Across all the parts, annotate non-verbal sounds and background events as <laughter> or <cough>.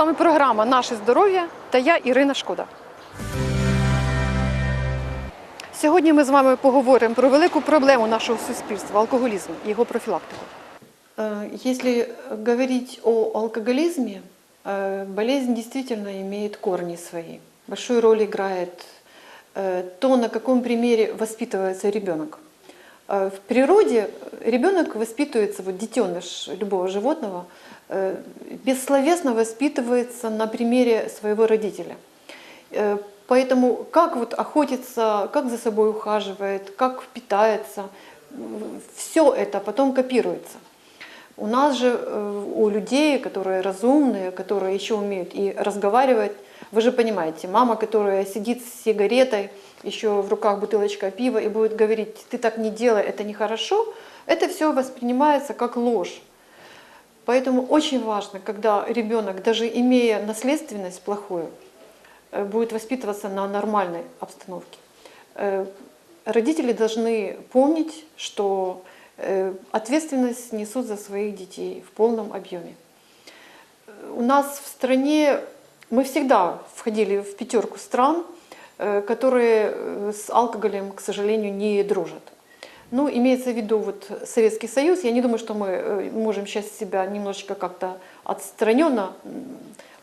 день! З вами програма Наше здоров'я та я Ірина Шкода. Сьогодні ми з вами поговоримо про велику проблему нашого суспільства алкоголізм і його профілактику. Э, Если говорить о алкоголизме, э, болезнь действительно имеет корни свои. Большую роль играет э, то, на каком примере воспитывается ребенок. Э, В природе ребенок воспитывается, вот детеныш любого животного, э, бессловесно воспитывается на примере своего родителя. Э, Поэтому как вот охотится, как за собой ухаживает, как питается, все это потом копируется. У нас же, э, у людей, которые разумные, которые еще умеют и разговаривать, вы же понимаете, мама, которая сидит с сигаретой, еще в руках бутылочка пива и будет говорить, ты так не делай, это нехорошо, это все воспринимается как ложь. Поэтому очень важно, когда ребенок, даже имея наследственность плохую, э, будет воспитываться на нормальной обстановке. Э, Родители должны помнить, что э, ответственность несут за своих детей в полном объеме. У нас в стране мы всегда входили в пятерку стран, которые с алкоголем, к сожалению, не дружат. Ну, имеется в виду вот Советский Союз. Я не думаю, что мы э, можем сейчас себя немножечко как-то отстраненно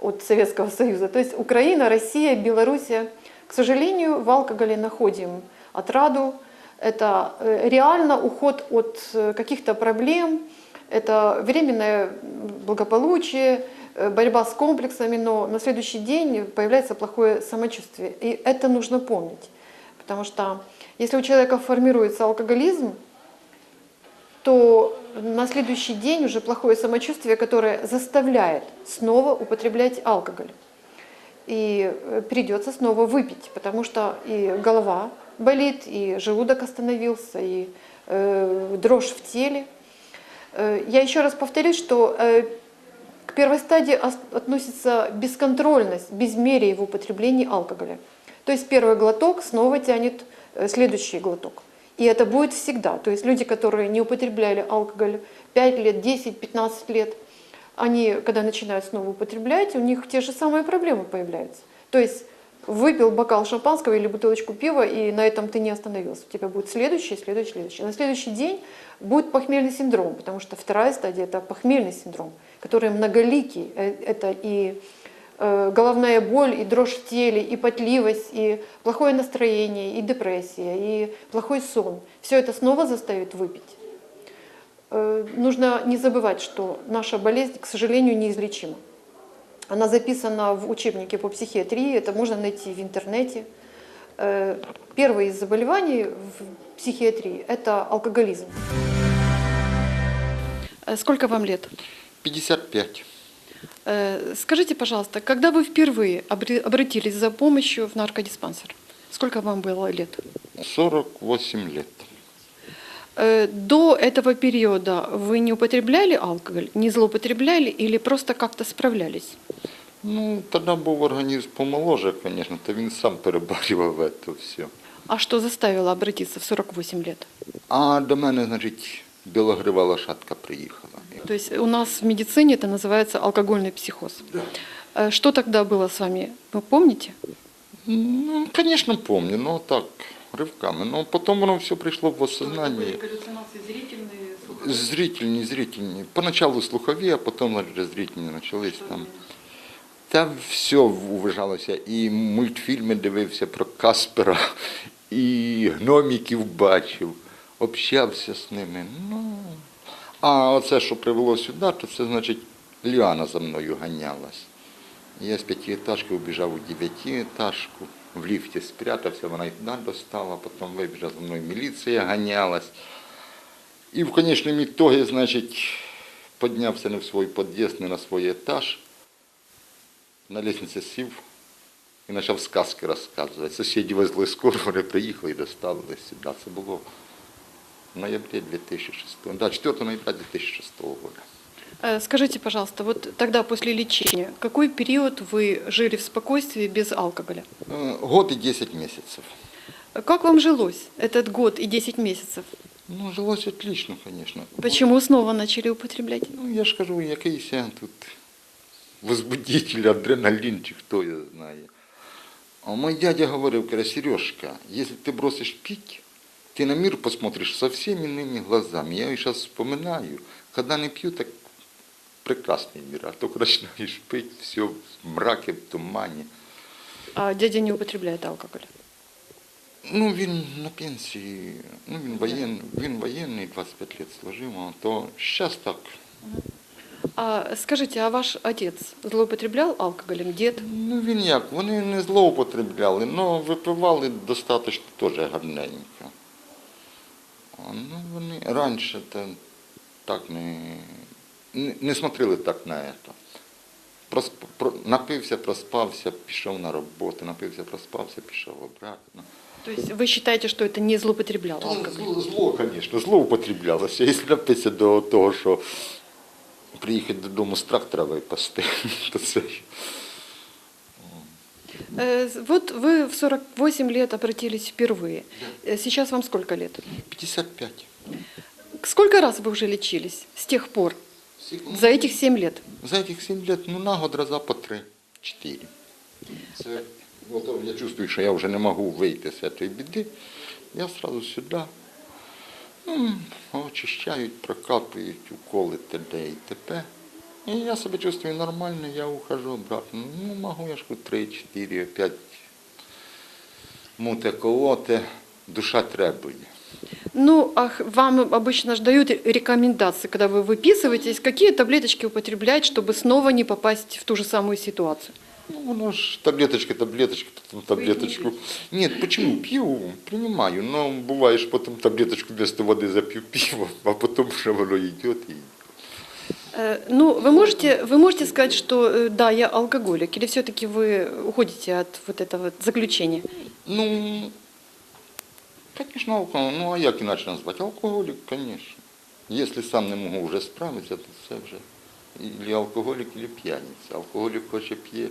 от Советского Союза. То есть Украина, Россия, Белоруссия. К сожалению, в алкоголе находим отраду. Это э, реально уход от э, каких-то проблем, это временное благополучие, борьба с комплексами, но на следующий день появляется плохое самочувствие. И это нужно помнить. Потому что если у человека формируется алкоголизм, то на следующий день уже плохое самочувствие, которое заставляет снова употреблять алкоголь. И э, придется снова выпить, потому что и голова болит, и желудок остановился, и э, дрожь в теле. Э, я еще раз повторюсь, что э, к первой стадии ос- относится бесконтрольность, безмерие в употреблении алкоголя. То есть первый глоток снова тянет э, следующий глоток. И это будет всегда. То есть люди, которые не употребляли алкоголь 5 лет, 10, 15 лет, они, когда начинают снова употреблять, у них те же самые проблемы появляются. То есть выпил бокал шампанского или бутылочку пива, и на этом ты не остановился. У тебя будет следующий, следующий, следующий. На следующий день будет похмельный синдром, потому что вторая стадия – это похмельный синдром, который многоликий. Э, Это и головная боль, и дрожь в теле, и потливость, и плохое настроение, и депрессия, и плохой сон. Все это снова заставит выпить. Э, Нужно не забывать, что наша болезнь, к сожалению, неизлечима. Она записана в учебнике по психиатрии, это можно найти в интернете. Э, Первое из заболеваний в психиатрии – это алкоголизм. Э, Сколько вам лет? 55. Э, Скажите, пожалуйста, когда вы впервые обре- обратились за помощью в наркодиспансер? Сколько вам было лет? 48 лет. Э, До этого периода вы не употребляли алкоголь, не злоупотребляли или просто как-то справлялись? Ну, тоді був організм помоложе, звісно, то він сам переборював <laughs> це все. А что заставило обратиться в 48 лет? А до мене, значить, білогрива лошадка приїхала. То есть у нас в медицине это называется алкогольный психоз. Э, Что тогда было с вами? Вы помните? Ну, звісно, пам'ятаю, ну так, ривками. Ну, потім воно все прийшло в осознання. Зрительні, зрительні. Поначалу слухові, а потім вже зрительні почались там. Та все вважалося. І мультфільми дивився про Каспера, <laughs> і гноміків бачив, общався з ними. Ну, а оце, що привело сюди, то це значить Ліана за мною ганялась. Я з п'ятиэтажки убіжав у дев'ятиэтажку, в ліфті спрятався, вона й туди достала, потім вибіжала за мною міліція ганялась. І в конечному ітогі, значить, піднявся не в свій під'їзд, не на свій етаж. На лестниці сів і почав сказки розказувати. Сусіди везли скоро, вони приїхали і доставили сюди. Це було в ноябрі 2006 да, 4 ноября 2006 року. Э, Скажите, пожалуйста, вот тогда после лечения, какой период вы жили в спокойствии без алкоголя? Е, Год і 10 місяців. Как вам жилось этот год и 10 месяцев? Ну, жилось отлично, конечно. Почему снова начали употреблять? Ну, я ж кажу, якийсь я тут возбудитель, адреналин, чи хто я знаю. А мой дядя говорил, каже, Сережка, если ты бросишь пить, ты на мир посмотришь совсем иными глазами. Я сейчас вспоминаю, когда не пью, так прекрасный мир, а только начинаешь пить, все в мраке, в тумані. А дядя не употребляет алкоголь. Ну, він на пенсії, ну він воєнний, він воєнний, 25 років служив, а то зараз так. А скажите, а ваш отец злоупотреблял алкоголем, дед? Ну він як, вони не злоупотребляли, але випивали достатньо теж гарненько. А, Ну, вони раніше то так не, не, не смотрели так на це. Просп, про, напився, проспався, пішов на роботу, напився, проспався, пішов обратно. То есть вы считаете, что это не злоупотреблял Та алкоголь? Зло, зло, звісно, злоупотреблялося. Якщо напитися до того, що приїхати додому з трактора випасти, <laughs> то це ж. Э, Вот вы в 48 лет обратились впервые. Э, Сейчас вам сколько лет? 55. Сколько раз вы уже лечились с тех пор, за этих 7 лет? За этих 7 лет, ну, на год раза по 3-4. Це, от, я чувствую, що я вже не можу вийти з цієї біди. Я сразу сюди. Ну, очищають, прокапують, уколи т.д. і т.п. І я себе чувствую нормально, я ухожу обратно. Ну, можу я ж 3, 4, 5 мути колоти. Душа требує. Ну, а вам обычно ж дают рекомендации, когда вы выписываетесь, какие таблеточки употреблять, чтобы снова не попасть в ту же самую ситуацию. Ну, воно ж таблеточки, таблеточки, потом таблеточку. Нет, почему? Пью, принимаю, но бывает, что потом таблеточку вместо воды запью пиво, <laughs> а потом уже воно идет и... Э, Ну, вы можете, вы можете сказать, что э, да, я алкоголик, или все-таки вы уходите от вот этого заключения? Ну, конечно, алкоголь, ну а як іначе назвати? Алкоголік, конечно. Если сам не можу вже справитися, то це вже или алкоголік, или п'яниця. Алкоголік хоче п'є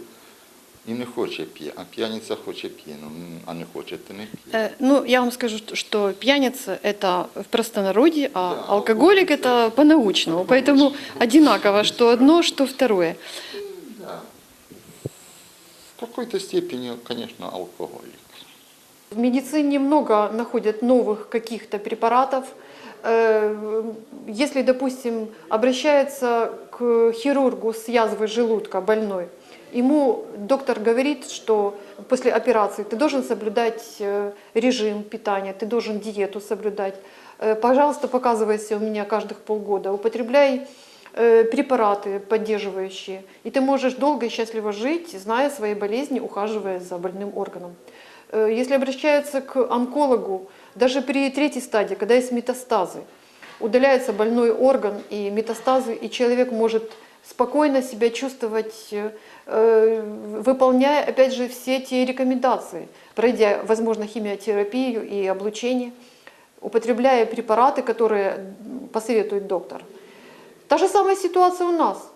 і не хоче п'є, а п'яниця хоче п'є, ну, а не хоче, то не п'є. Э, Ну, я вам скажу, что- что пьяница – это в простонародье, а Да, алкоголик – это по-научному. Поэтому одинаково, что одно, что второе. Да. В какой-то степени, конечно, алкоголик. В медицине много находят новых каких-то препаратов. Э, Если, допустим, обращается к хирургу с язвой желудка больной, ему доктор говорит, что после операции ты должен соблюдать э, режим питания, ты должен диету соблюдать. Э, Пожалуйста, показывайся у меня каждых полгода, употребляй э, препараты поддерживающие, и ты можешь долго и счастливо жить, зная свои болезни, ухаживая за больным органом. Если обращается к онкологу, даже при третьей стадии, когда есть метастазы, удаляется больной орган и метастазы, и человек может спокойно себя чувствовать, э, э, выполняя, опять же, все те рекомендации, пройдя, возможно, химиотерапию и облучение, употребляя препараты, которые посоветует доктор. Та же самая ситуация у нас.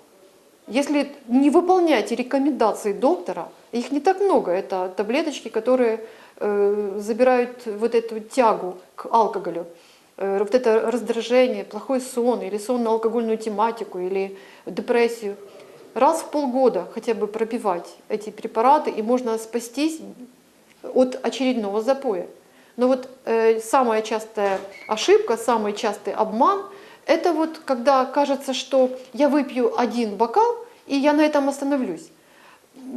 Если не выполнять рекомендации доктора, их не так много, это таблеточки, которые э, забирают вот эту тягу к алкоголю, вот это раздражение, плохой сон или сон на алкогольную тематику или депрессию. Раз в полгода хотя бы пропивать эти препараты, и можно спастись от очередного запоя. Но вот э, самая частая ошибка, самый частый обман – это вот когда кажется, что я выпью один бокал, и я на этом остановлюсь.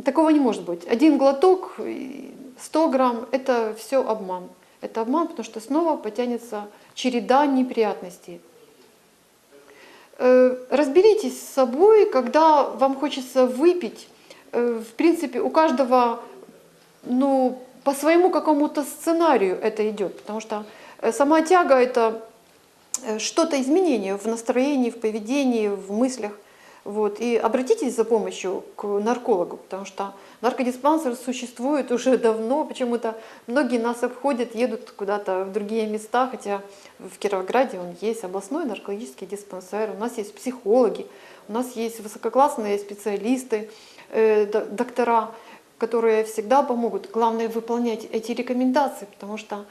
Такого не может быть. Один глоток, и 100 грамм – это все обман. Это обман, потому что снова потянется череда неприятностей. Э, Разберитесь с собой, когда вам хочется выпить. Э, В принципе, у каждого ну, по своему какому-то сценарию это идет, потому что э, сама тяга это что-то изменение в настроении, в поведении, в мыслях. Вот. И обратитесь за помощью к наркологу, потому что наркодиспансер существует уже <laughs> давно. Почему-то многие нас обходят, едут куда-то в другие места, хотя в Кировограде он есть областной наркологический диспансер, у нас есть психологи, у нас есть высококлассные специалисты, э, доктора, которые всегда помогут. Главное выполнять эти рекомендации, потому что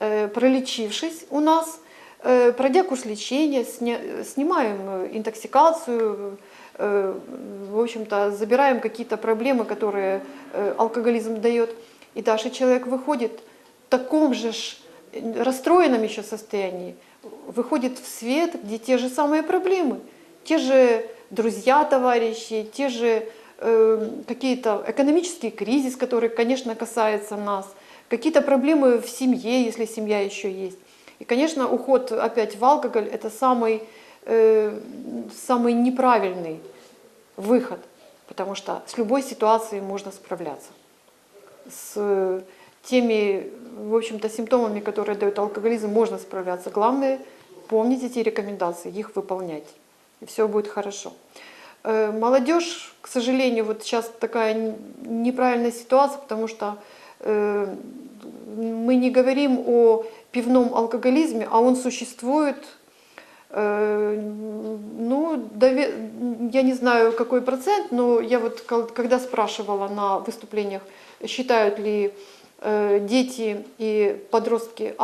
э, пролечившись у нас, э, пройдя курс лечения, сня- снимаем э, интоксикацию, в общем-то, забираем какие-то проблемы, которые э, алкоголизм дает. И дальше человек выходит в таком же ж расстроенном еще состоянии, выходит в свет, где те же самые проблемы, те же друзья, товарищи, те же э, какие-то экономический кризис, который, конечно, касается нас, какие-то проблемы в семье, если семья еще есть. И, конечно, уход опять в алкоголь – это самый, э, самый неправильный выход, потому что с любой ситуацией можно справляться. С теми, в общем-то, симптомами, которые дает алкоголизм, можно справляться. Главное – помнить эти рекомендации, их выполнять, и все будет хорошо. Э, Молодежь, к сожалению, вот сейчас такая неправильная ситуация, потому что э, мы не говорим о пивном алкоголизме, а он существует. Э, Ну, я не знаю, какой процент, но я вот когда спрашивала на выступлениях, считают ли э, дети и подростки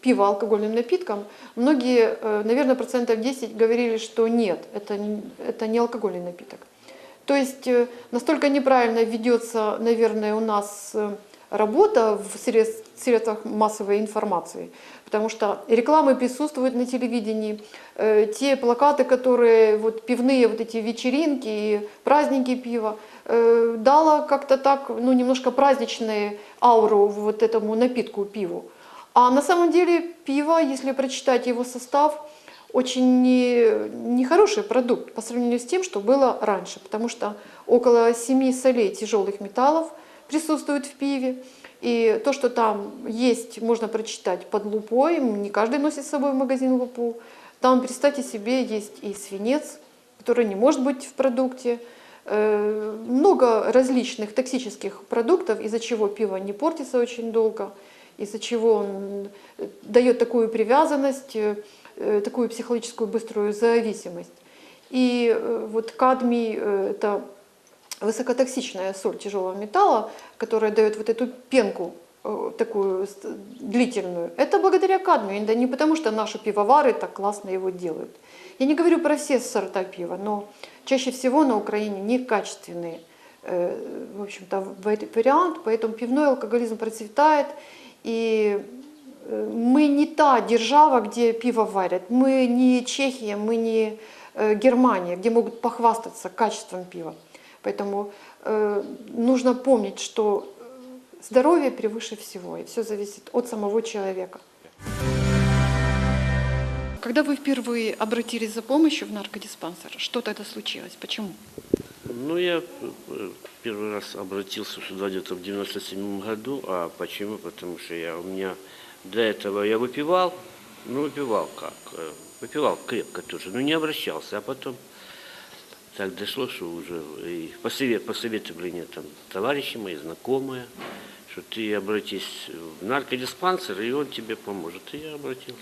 пиво алкогольным напитком, многие, э, наверное, процентов 10 говорили, что нет, это, это не алкогольный напиток. То есть настолько неправильно ведется, наверное, у нас работа в средств- средствах массовой информации, потому что рекламы присутствуют на телевидении, э, те плакаты, которые вот пивные вот эти вечеринки и праздники пива, э, дало как-то так, ну немножко праздничную ауру вот этому напитку пиву. А на самом деле пиво, если прочитать его состав, очень не- нехороший продукт по сравнению с тем, что было раньше, потому что около семи солей тяжелых металлов присутствует в пиве. И то, что там есть, можно прочитать под лупой. Не каждый носит с собой в магазин лупу. Там, представьте себе, есть и свинец, который не может быть в продукте. Э, Много различных токсических продуктов, из-за чего пиво не портится очень долго, из-за чего он э, дает такую привязанность, э, такую психологическую быструю зависимость. И вот кадмий это высокотоксичная соль тяжелого металла, которая дает вот эту пенку э, такую длительную. Это благодаря кадмию, это не потому, что наши пивовары так классно его делают. Я не говорю про все сорта пива, но чаще всего на Украине некачественные э, в общем-то, вариант, поэтому пивной алкоголизм процветает, и э, мы не та держава, где пиво варят, мы не Чехия, мы не Германия, где могут похвастаться качеством пива. Поэтому э, нужно помнить, что здоровье превыше всего, и все зависит от самого человека. Когда вы впервые обратились за помощью в наркодиспансер, что тогда случилось? Почему? Ну, я э, первый раз обратился сюда где-то в 97 году. А почему? Потому что я, у меня до этого я выпивал, ну, выпивал как? э, Выпивал крепко тоже, но не обращался. А потом так дошло, что уже и посовет, посоветовали мне там товарищи мои, знакомые, что ты обратись в наркодиспансер, и он тебе поможет. И я обратился.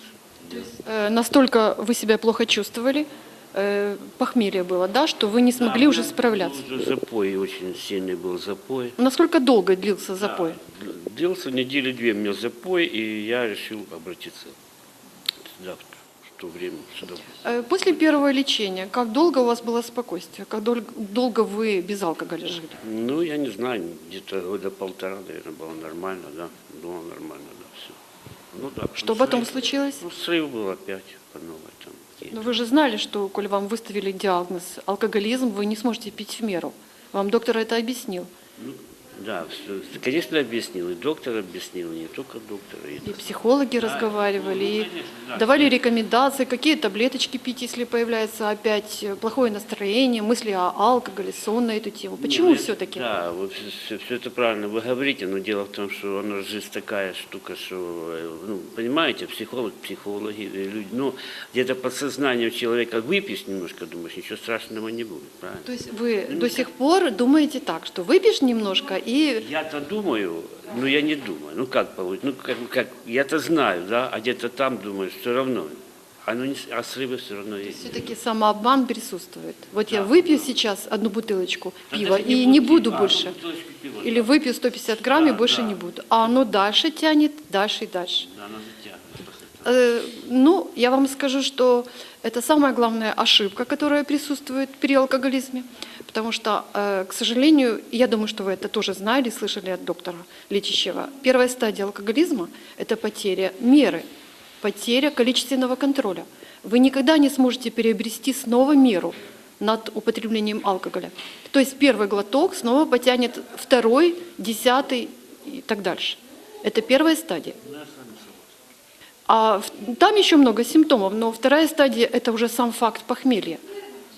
Э, Настолько вы себя плохо чувствовали, э, похмелье было, да, что вы не смогли Да, уже справляться? был Уже запой, очень сильный был запой. Насколько долго длился запой? Да, длился недели две у меня запой, и я решил обратиться в то время сюда. Э, После первого лечения, как долго у вас было спокойствие? Как дол- долго вы без алкоголя жили? Ну, я не знаю, где-то года полтора, наверное, было нормально, да, было нормально, да, все. Ну, да, Что срыв- потом случилось? Ну, срыв был опять по новой там. Но вы же знали, что, коль вам выставили диагноз алкоголизм, вы не сможете пить в меру. Вам доктор это объяснил. Да, конечно, объяснил, и доктор объяснил, и не только доктор. И, И психологи разговаривали, и конечно, да. давали рекомендации, какие таблеточки пить, если появляется опять э, плохое настроение, мысли о алкоголе, сон на эту тему. Почему Не, ну, все-таки? Да, вот все, это правильно вы говорите, но дело в том, что она жизнь такая штука, что, э, ну, понимаете, психолог, психологи, э, люди, ну, где-то подсознание у человека выпьешь немножко, думаешь, ничего страшного не будет, правильно? То есть вы до сих пор думаете так, что выпьешь немножко и Я-то думаю, но я не думаю. Ну как получится? Ну как, как я-то знаю, да, а где-то там думаешь, все равно. Оно не, с- а срывы все равно есть. все-таки самообман присутствует. Вот я Да. выпью сейчас одну бутылочку Да пива даже и не буду а, больше. пива, Или да. выпью 150 грамм и Да, больше да. не буду. А оно дальше тянет, дальше и дальше. Да, оно затягивает Э, Ну, я вам скажу, что это самая главная ошибка, которая присутствует при алкоголизме, потому что, э, к сожалению, я думаю, что вы это тоже знали, слышали от доктора лечащего. Первая стадия алкоголизма – это потеря меры, потеря количественного контроля. Вы никогда не сможете переобрести снова меру над употреблением алкоголя. То есть первый глоток снова потянет второй, десятый и так дальше. Это первая стадия. А там еще много симптомов, но вторая стадия – это уже сам факт похмелья.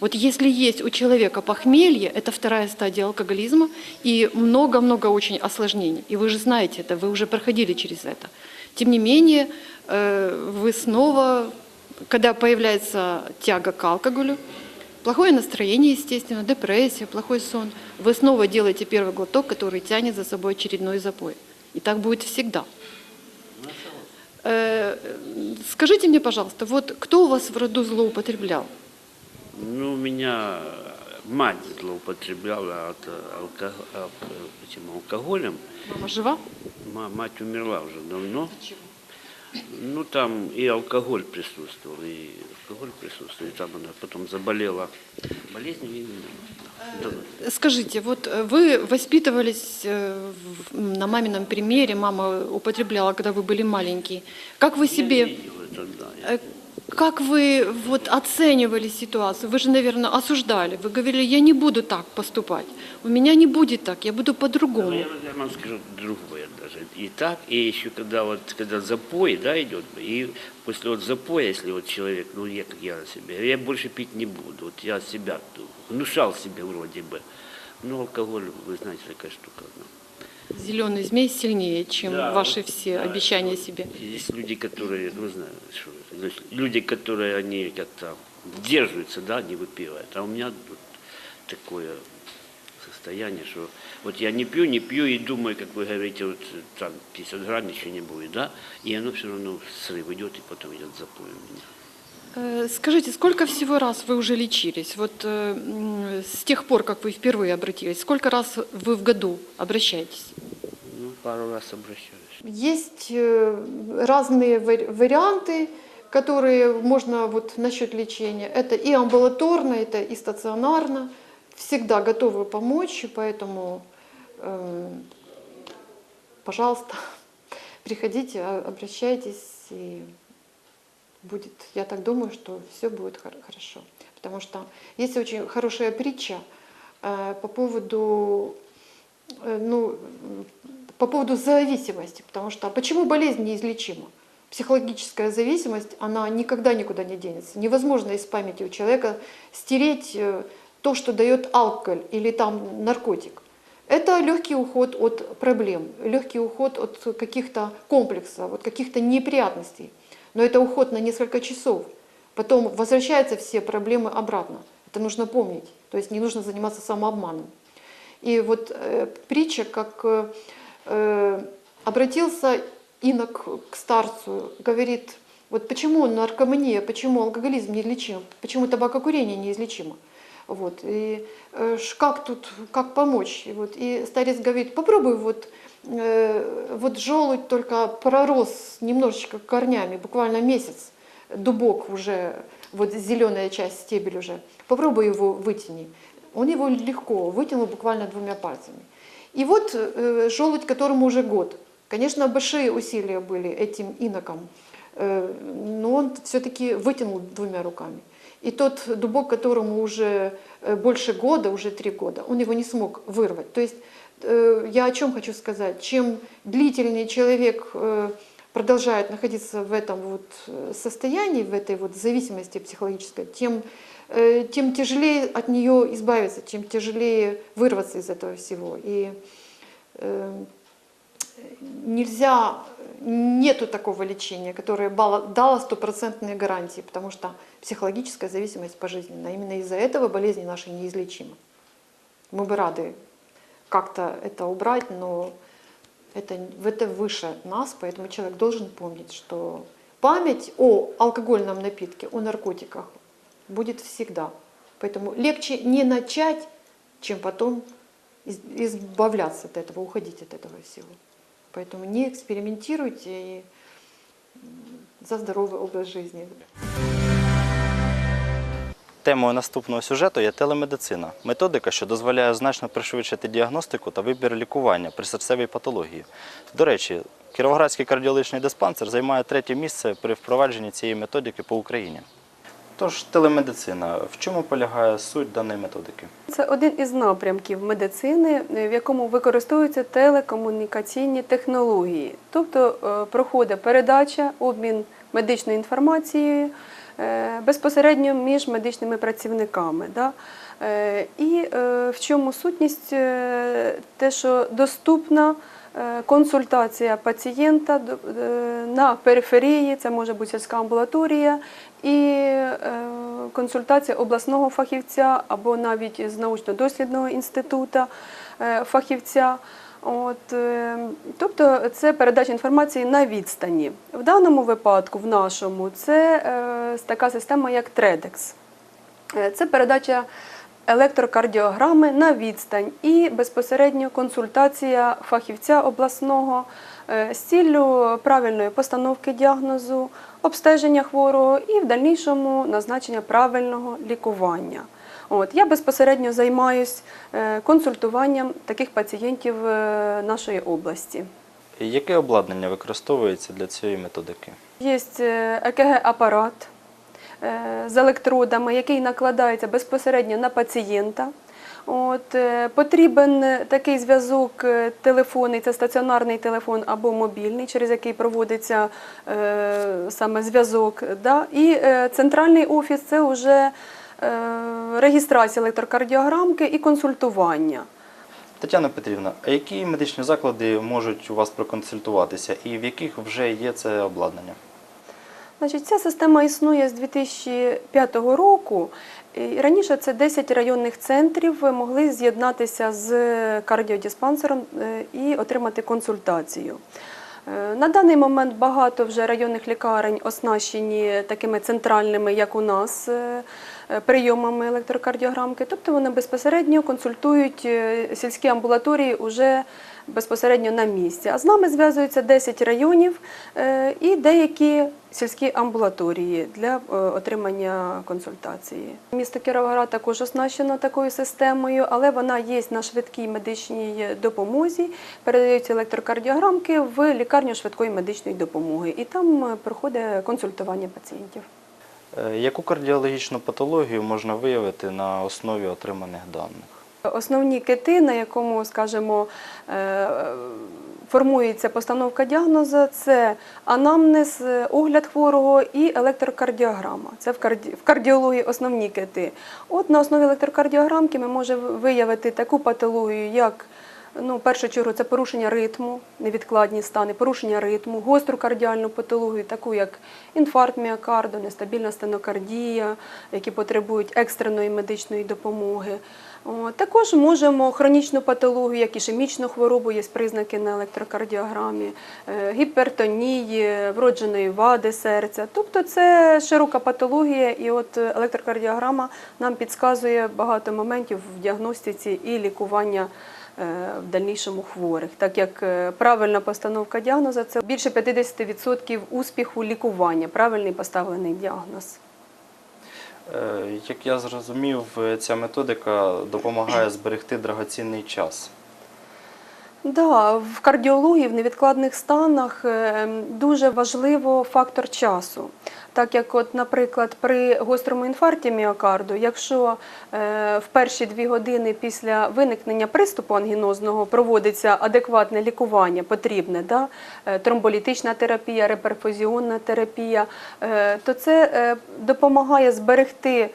Вот если есть у человека похмелье, это вторая стадия алкоголизма, и много-много очень осложнений. И вы же знаете это, вы уже проходили через это. Тем не менее, э, вы снова, когда появляется тяга к алкоголю, плохое настроение, естественно, депрессия, плохой сон, вы снова делаете первый глоток, который тянет за собой очередной запой. И так будет всегда. Э, Скажите мне, пожалуйста, вот кто у вас в роду злоупотреблял? Ну, у меня мать злоупотребляла от, э, алко- э, этим алкоголем. Мама жива? Ма- Мать умерла уже давно. Ну, там и алкоголь присутствовал, и алкоголь присутствовал, и там она потом заболела болезнью. Да. Скажите, вот э, вы воспитывались э, на мамином примере, мама употребляла, когда вы были маленькие. Как вы Я себе, видел это, да. Как вы вот оценивали ситуацию? Вы же, наверное, осуждали. Вы говорили, я не буду так поступать. У меня не будет так, я буду Ну, по-другому. я, я вам скажу другое даже. И так, и еще когда вот когда запой, да, идет, и после вот запоя, если вот человек, ну я как я на себе, я больше пить не буду. Вот я себя ну, внушал себе вроде бы. Ну, алкоголь, вы знаете, такая штука. ну. Зеленый змей сильнее, чем Да, ваши вот, все да, обещания себе. Есть люди, которые, ну знаю, что то есть люди, которые они как-то держатся, да, не выпивают. А у меня вот такое состояние, что вот я не пью, не пью и думаю, как вы говорите, вот там 50 грамм ничего не будет, да, и оно все равно в срыв идет и потом идет запой у меня. Э, Скажите, сколько всего раз вы уже лечились? Вот э, с тех пор, как вы впервые обратились, сколько раз вы в году обращаетесь? Ну, пару раз обращаюсь. Есть э, разные вари- варианты, которые можно вот насчет лечения. Это и амбулаторно, это и стационарно. Всегда готовы помочь, поэтому, э, пожалуйста, <laughs> приходите, а- обращайтесь, и будет, я так думаю, что все будет хор- хорошо. Потому что есть очень хорошая притча э, по поводу э, ну, по поводу зависимости, потому что почему болезнь неизлечима? Психологическая зависимость, она никогда никуда не денется. Невозможно из памяти у человека стереть э, то, что дает алкоголь или там наркотик. Это легкий уход от проблем, легкий уход от каких-то комплексов, от каких-то неприятностей. Но это уход на несколько часов. Потом возвращаются все проблемы обратно. Это нужно помнить. То есть не нужно заниматься самообманом. И вот э, притча, как э, э, обратился инок к старцу, говорит, вот почему наркомания, почему алкоголизм неизлечим, почему табакокурение неизлечимо. Вот, и э, как тут, как помочь? И, вот, и старец говорит, попробуй вот, э, вот желудь только пророс немножечко корнями, буквально месяц, дубок уже, вот зеленая часть, стебель уже. Попробуй его вытяни. Он его легко вытянул буквально двумя пальцами. И вот э, желудь, которому уже год. Конечно, большие усилия были этим иноком, э, но он все-таки вытянул двумя руками. И тот дубок, которому уже э, больше года, уже три года, он его не смог вырвать. То есть э, я о чем хочу сказать? Чем длительнее человек продолжает находиться в этом вот состоянии, в этой вот зависимости психологической, тем, тем тяжелее от нее избавиться, тем тяжелее вырваться из этого всего. И нельзя, нету такого лечения, которое дало стопроцентные гарантии, потому что психологическая зависимость пожизненна. Именно из-за этого болезни наши неизлечимы. Мы бы рады как-то это убрать, но это, это выше нас, поэтому человек должен помнить, что память о алкогольном напитке, о наркотиках будет всегда. Поэтому легче не начать, чем потом из- избавляться от этого, уходить от этого всего. Поэтому не экспериментируйте и за здоровый образ жизни. Темою наступного сюжету є телемедицина, методика, що дозволяє значно пришвидшити діагностику та вибір лікування при серцевій патології. До речі, Кіровоградський кардіологічний диспансер займає третє місце при впровадженні цієї методики по Україні. Тож, телемедицина. В чому полягає суть даної методики? Це один із напрямків медицини, в якому використовуються телекомунікаційні технології. Тобто е, проходить передача, обмін медичною інформацією е, безпосередньо між медичними працівниками. Е, І в чому сутність? Те, що доступна консультація пацієнта е, на периферії, це може бути сільська амбулаторія, і е, консультація обласного фахівця або навіть з научно-дослідного інституту е, фахівця. От, е, тобто це передача інформації на відстані. В даному випадку, в нашому, це е, така система, як TREDEX. Е, Це передача електрокардіограми на відстань і безпосередньо консультація фахівця обласного е, з ціллю правильної постановки діагнозу, обстеження хворого і в дальнішому назначення правильного лікування. От, я безпосередньо займаюсь е, консультуванням таких пацієнтів е, нашої області. Яке обладнання використовується для цієї методики? Є ЕКГ-апарат е, з електродами, який накладається безпосередньо на пацієнта. От, е, потрібен такий зв'язок е, телефонний, це стаціонарний телефон або мобільний, через який проводиться е, саме зв'язок. Да? І е, центральний офіс це вже е, реєстрація електрокардіограмки і консультування. Тетяна Петрівна, а які медичні заклади можуть у вас проконсультуватися і в яких вже є це обладнання? Значить, ця система існує з 2005 року. Раніше це 10 районних центрів могли з'єднатися з кардіодиспансером е, і отримати консультацію. Е, На даний момент багато вже районних лікарень оснащені такими центральними, як у нас, е, прийомами електрокардіограмки. Тобто вони безпосередньо консультують сільські амбулаторії уже безпосередньо на місці. А з нами зв'язуються 10 районів е, і деякі сільські амбулаторії для е, отримання консультації. Місто Кіровоград також оснащено такою системою, але вона є на швидкій медичній допомозі. Передаються електрокардіограмки в лікарню швидкої медичної допомоги, і там е, проходить консультування пацієнтів. Яку кардіологічну патологію можна виявити на основі отриманих даних? Основні кити, на якому, скажімо, е, формується постановка діагнозу, це анамнез, е, огляд хворого і електрокардіограма. Це в кардіології основні кити. От на основі електрокардіограмки ми можемо виявити таку патологію, як Ну, в першу чергу це порушення ритму, невідкладні стани, порушення ритму, гостру кардіальну патологію, таку як інфаркт міокарду, нестабільна стенокардія, які потребують екстреної медичної допомоги. Також можемо хронічну патологію, як ішемічну хворобу, є признаки на електрокардіограмі, е, гіпертонії, вродженої вади серця. Тобто це широка патологія, і от електрокардіограма нам підказує багато моментів в діагностиці і лікування е, в дальнішому хворих, так як е, правильна постановка діагнозу це більше 50% успіху лікування, правильний поставлений діагноз. Е, Як я зрозумів, е, ця методика допомагає зберегти драгоцінний час. Да, в кардіології в невідкладних станах е, дуже важливо фактор часу. Так як, от, наприклад, при гострому інфаркті міокарду, якщо е, в перші дві години після виникнення приступу ангінозного проводиться адекватне лікування, потрібне, да, е, тромболітична терапія, реперфузіонна терапія, то це допомагає зберегти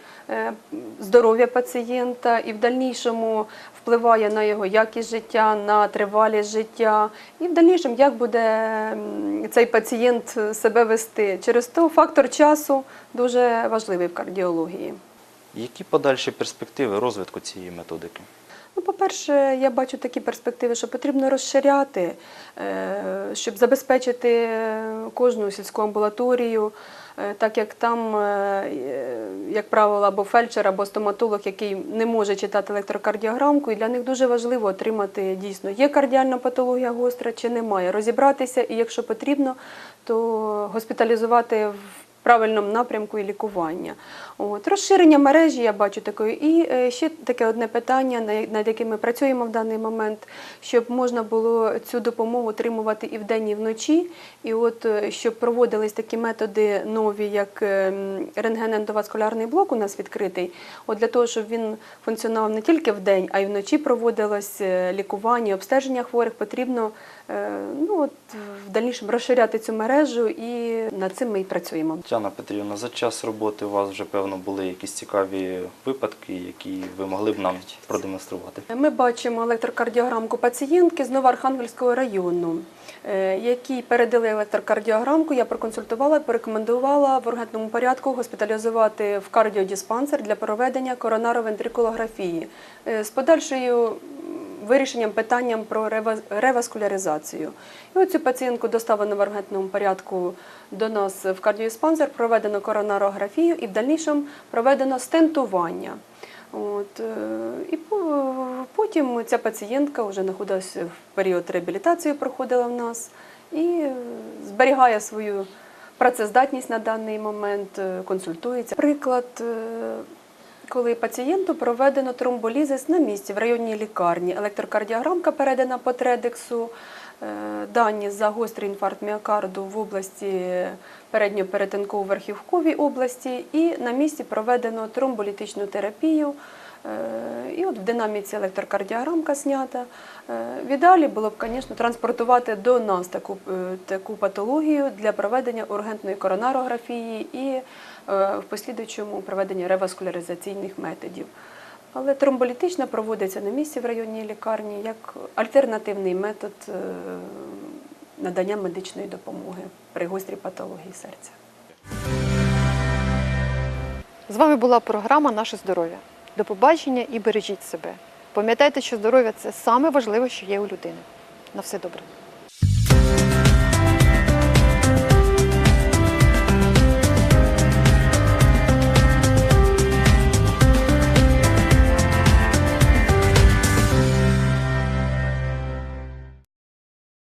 здоров'я пацієнта і в дальнішому впливає на його якість життя, на тривалість життя, і в дальнішому як буде цей пацієнт себе вести. Через то фактор часу дуже важливий в кардіології. Які подальші перспективи розвитку цієї методики? Ну, по-перше, я бачу такі перспективи, що потрібно розширяти, е, щоб забезпечити кожну сільську амбулаторію, так як там, е, е, як правило, або фельдшер, або стоматолог, який не може читати електрокардіограмку, і для них дуже важливо отримати дійсно, є кардіальна патологія гостра чи немає, розібратися, і якщо потрібно, то госпіталізувати в правильному напрямку і лікування. От. Розширення мережі я бачу такої. І е, ще таке одне питання, над яким ми працюємо в даний момент, щоб можна було цю допомогу отримувати і вдень, і вночі. І от е, щоб проводились такі методи нові, як ем, рентген-ендоваскулярний блок у нас відкритий. От для того, щоб він функціонував не тільки вдень, а й вночі проводилось е, лікування, обстеження хворих, потрібно е, ну, от, в дальнішому розширяти цю мережу, і над цим ми і працюємо. Тетяна Петрівна, за час роботи у вас вже певно були якісь цікаві випадки, які ви могли б нам продемонструвати. Ми бачимо електрокардіограмку пацієнтки з Новоархангельського району, е, якій передали електрокардіограмку. Я проконсультувала, порекомендувала в ургентному порядку госпіталізувати в кардіодиспансер для проведення коронаровентрикулографії е, з подальшою вирішенням питанням про рева- реваскуляризацію. І оцю пацієнтку доставлено в ургентному порядку до нас в кардіодиспансер, проведено коронарографію і в дальнішому проведено стентування. От, е, і потім ця пацієнтка вже знаходилася в період реабілітації, проходила в нас і е, зберігає свою працездатність на даний момент, е, консультується. Приклад, коли пацієнту проведено тромболізис на місці в районній лікарні, електрокардіограмка передана по тредексу, е, дані за гострий інфаркт міокарду в області передньоперетинково-верхівковій області, і на місці проведено тромболітичну терапію. Е, І от в динаміці електрокардіограмка знята. Е, В ідеалі було б, звісно, транспортувати до нас таку, е, таку патологію для проведення ургентної коронарографії і в послідуючому проведення реваскуляризаційних методів. Але тромболітична проводиться на місці в районній лікарні як альтернативний метод надання медичної допомоги при гострій патології серця. З вами була програма Наше здоров'я. До побачення і бережіть себе. Пам'ятайте, що здоров'я це саме важливе, що є у людини. На все добре.